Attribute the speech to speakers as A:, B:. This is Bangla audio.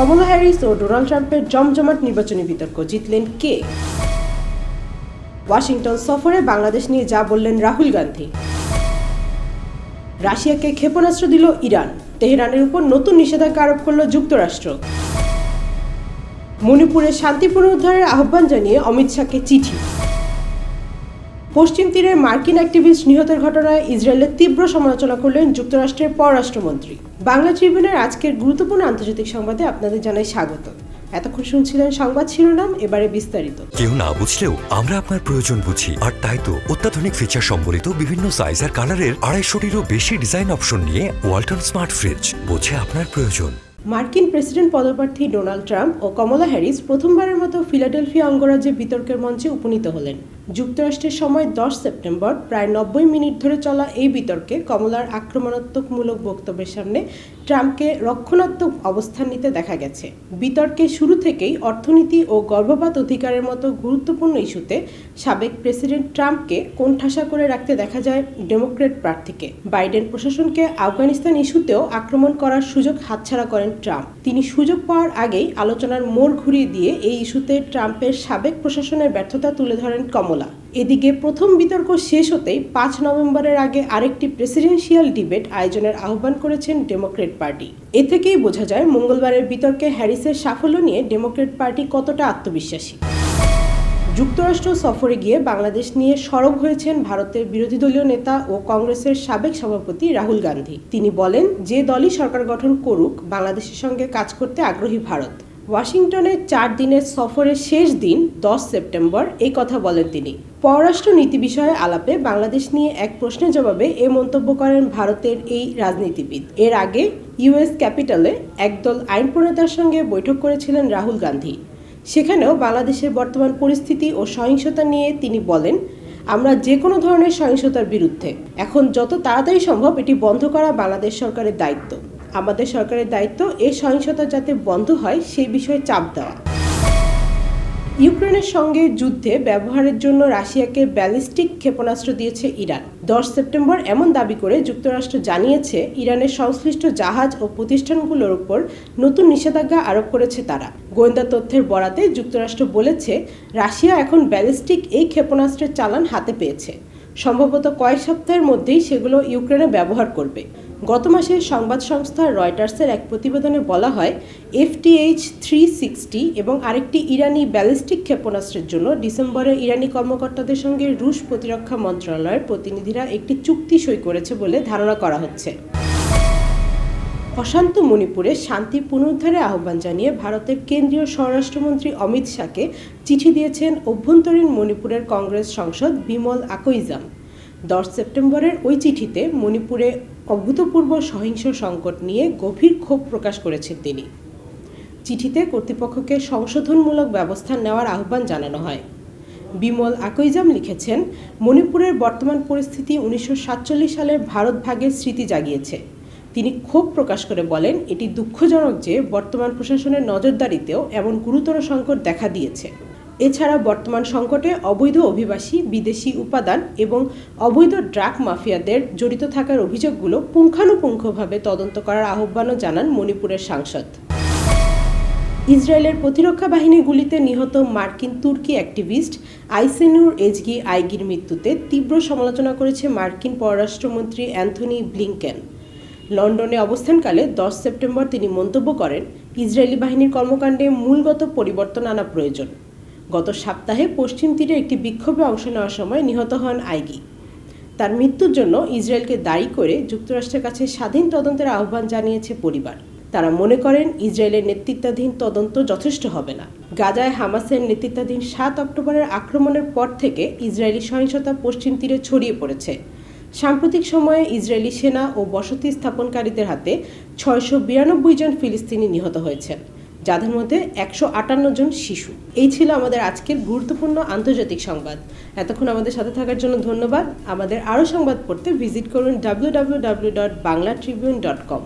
A: কমলা হ্যারিস ও ডোনাল্ড ট্রাম্পের জমজমাট নির্বাচনী বিতর্ক, জিতলেন কে? ওয়াশিংটন সফরে বাংলাদেশ নিয়ে যা বললেন রাহুল গান্ধী। রাশিয়াকে ক্ষেপণাস্ত্র দিল ইরান। তেহরানের উপর নতুন নিষেধাজ্ঞা আরোপ করল যুক্তরাষ্ট্র। মণিপুরে শান্তি পুনরুদ্ধারের আহ্বান জানিয়ে অমিত শাহকে চিঠি। পশ্চিম তীরে মার্কিন অ্যাক্টিভিস্ট নিহতের ঘটনায় ইসরায়েলের তীব্র সমালোচনা করলেন যুক্তরাষ্ট্রের পররাষ্ট্রমন্ত্রী। বাংলা ট্রিবিউনের আজকের গুরুত্বপূর্ণ আন্তর্জাতিক সংবাদে আপনাদের জানাই স্বাগত। এতক্ষণ শুনছিলেন সংবাদ শিরোনাম এবারে বিস্তারিত।
B: কেউ না বুঝলেও আমরা আপনার প্রয়োজন বুঝি। আর তাই তো অত্যাধুনিক ফিচার সম্বলিত বিভিন্ন সাইজ আর কালারের আড়াইশোটিরও বেশি ডিজাইন অপশন নিয়ে ওয়ালটন স্মার্ট ফ্রিজ বোঝে আপনার প্রয়োজন।
A: মার্কিন প্রেসিডেন্ট পদপ্রার্থী ডোনাল্ড ট্রাম্প ও কমলা হ্যারিস প্রথমবারের মতো ফিলাডেলফিয়া অঙ্গরাজ্যে বিতর্কের মঞ্চে উপনীত হলেন। যুক্তরাষ্ট্রের সময় দশ সেপ্টেম্বর প্রায় নব্বই মিনিট ধরে চলা এই বিতর্কে কমলার আক্রমণাত্মকমূলক বক্তব্যের সামনে ট্রাম্পকে রক্ষণাত্মক অবস্থান নিতে দেখা গেছে। বিতর্কে শুরু থেকেই অর্থনীতি ও গর্ভপাত অধিকারের মতো গুরুত্বপূর্ণ ইস্যুতে সাবেক প্রেসিডেন্ট ট্রাম্পকে কোণঠাসা করে রাখতে দেখা যায় ডেমোক্রেট প্রার্থীকে। বাইডেন প্রশাসনকে আফগানিস্তান ইস্যুতেও আক্রমণ করার সুযোগ হাতছাড়া করেন ট্রাম্প। তিনি সুযোগ পাওয়ার আগেই আলোচনার মোড় ঘুরিয়ে দিয়ে এই ইস্যুতে ট্রাম্পের সাবেক প্রশাসনের ব্যর্থতা তুলে ধরেন কমলা। এদিকে প্রথম বিতর্ক শেষ হতেই পাঁচ নভেম্বরের আগে আরেকটি প্রেসিডেন্সিয়াল ডিবেট আয়োজনের আহ্বান করেছেন ডেমোক্রেট পার্টি। এ থেকেই বোঝা যায় মঙ্গলবারের বিতর্কে হ্যারিসের সাফল্য নিয়ে ডেমোক্রেট পার্টি কতটা আত্মবিশ্বাসী। যুক্তরাষ্ট্র সফরে গিয়ে বাংলাদেশ নিয়ে সরব হয়েছেন ভারতের বিরোধী দলীয় নেতা ও কংগ্রেসের সাবেক সভাপতি রাহুল গান্ধী। তিনি বলেন, যে দলই সরকার গঠন করুক, বাংলাদেশের সঙ্গে কাজ করতে আগ্রহী ভারত। ওয়াশিংটনে চার দিনের সফরের শেষ দিন, দশ সেপ্টেম্বর এই কথা বলেন তিনি। পররাষ্ট্র নীতি বিষয়ে আলাপে বাংলাদেশ নিয়ে এক প্রশ্নের জবাবে এ মন্তব্য করেন ভারতের এই রাজনীতিবিদ। এর আগে ইউএস ক্যাপিটালে একদল আইন প্রণেতার সঙ্গে বৈঠক করেছিলেন রাহুল গান্ধী। সেখানেও বাংলাদেশের বর্তমান পরিস্থিতি ও সহিংসতা নিয়ে তিনি বলেন, আমরা যে কোনো ধরনের সহিংসতার বিরুদ্ধে। এখন যত তাড়াতাড়ি সম্ভব এটি বন্ধ করা বাংলাদেশ সরকারের দায়িত্ব। আমাদের সরকারের দায়িত্ব এই সহিংসতা যাতে বন্ধ হয় সেই বিষয়ে চাপ দেওয়া। ইউক্রেনের সঙ্গে যুদ্ধে ব্যবহারের জন্য রাশিয়াকে ব্যালিস্টিক ক্ষেপণাস্ত্র দিয়েছে ইরান। দশ সেপ্টেম্বর এমন দাবি করে যুক্তরাষ্ট্র জানিয়েছে, ইরানের সংশ্লিষ্ট জাহাজ ও প্রতিষ্ঠানগুলোর উপর নতুন নিষেধাজ্ঞা আরোপ করেছে তারা। গোয়েন্দা তথ্যের বরাতে যুক্তরাষ্ট্র বলেছে, রাশিয়া এখন ব্যালিস্টিক এই ক্ষেপণাস্ত্রের চালান হাতে পেয়েছে। সম্ভবত কয়েক সপ্তাহের মধ্যেই সেগুলো ইউক্রেনে ব্যবহার করবে। গত মাসে সংবাদ সংস্থা রয়টার্সের এক প্রতিবেদনে বলা হয়, এফটিএইচ থ্রি সিক্সটি এবং আরেকটি ইরানি ব্যালিস্টিক ক্ষেপণাস্ত্রের জন্য ডিসেম্বরে ইরানি কর্মকর্তাদের সঙ্গে রুশ প্রতিরক্ষা মন্ত্রণালয়ের প্রতিনিধিরা একটি চুক্তি সই করেছে বলে ধারণা করা হচ্ছে। অশান্ত মণিপুরে শান্তি পুনরুদ্ধারে আহ্বান জানিয়ে ভারতের কেন্দ্রীয় স্বরাষ্ট্রমন্ত্রী অমিত শাহকে চিঠি দিয়েছেন অভ্যন্তরীণ মণিপুরের কংগ্রেস সংসদ বিমল আকইজাম। দশ সেপ্টেম্বরের ওই চিঠিতে মণিপুরে অভূতপূর্ব সহিংস সংকট নিয়ে গভীর ক্ষোভ প্রকাশ করেছেন তিনি। চিঠিতে কর্তৃপক্ষকে সংশোধনমূলক ব্যবস্থা নেওয়ার আহ্বান জানানো হয়। বিমল আকইজাম লিখেছেন, মণিপুরের বর্তমান পরিস্থিতি উনিশশো সাতচল্লিশ সালের ভারত ভাগের স্মৃতি জাগিয়েছে। তিনি ক্ষোভ প্রকাশ করে বলেন, এটি দুঃখজনক যে বর্তমান প্রশাসনের নজরদারিতেও এমন গুরুতর সংকট দেখা দিয়েছে। এছাড়া বর্তমান সংকটে অবৈধ অভিবাসী, বিদেশি উপাদান এবং অবৈধ ড্রাগ মাফিয়াদের জড়িত থাকার অভিযোগগুলো পুঙ্খানুপুঙ্খভাবে তদন্ত করার আহ্বানও জানান মণিপুরের সাংসদ। ইসরায়েলের প্রতিরক্ষা বাহিনীর গুলিতে নিহত মার্কিন তুর্কি অ্যাক্টিভিস্ট আইসেনুর এজগি আইগির মৃত্যুতে তীব্র সমালোচনা করেছে মার্কিন পররাষ্ট্রমন্ত্রী অ্যান্থনি ব্লিংকেন। লন্ডনে অবস্থানকালে দশ সেপ্টেম্বর তিনি মন্তব্য করেন, ইসরায়েলি বাহিনীর কর্মকাণ্ডে মূলগত পরিবর্তন আনা প্রয়োজন। গত সপ্তাহে পশ্চিম তীরে একটি বিক্ষোভে অংশ নেওয়ার সময় নিহত হন আইগি। তার মৃত্যুর জন্য ইসরায়েলকে দায়ী করে যুক্তরাষ্ট্রের কাছে স্বাধীন তদন্তের আহ্বান জানিয়েছে পরিবার। তারা মনে করেন, ইসরায়েলের নেতৃত্বাধীন তদন্ত যথেষ্ট হবে না। গাজায় হামাসের নেতৃত্বাধীন সাত অক্টোবরের আক্রমণের পর থেকে ইসরায়েলি সহিংসতা পশ্চিম তীরে ছড়িয়ে পড়েছে। সাম্প্রতিক সময়ে ইসরায়েলি সেনা ও বসতি স্থাপনকারীদের হাতে ছয়শো বিরানব্বই জন ফিলিস্তিনি নিহত হয়েছেন। যাদের মধ্যে একশো আটান্ন জন শিশু। এই ছিল আমাদের আজকের গুরুত্বপূর্ণ আন্তর্জাতিক সংবাদ। এতক্ষণ আমাদের সাথে থাকার জন্য ধন্যবাদ। আমাদের আরও সংবাদ পড়তে ভিজিট করুন W W W dot Bangla Tribune dot com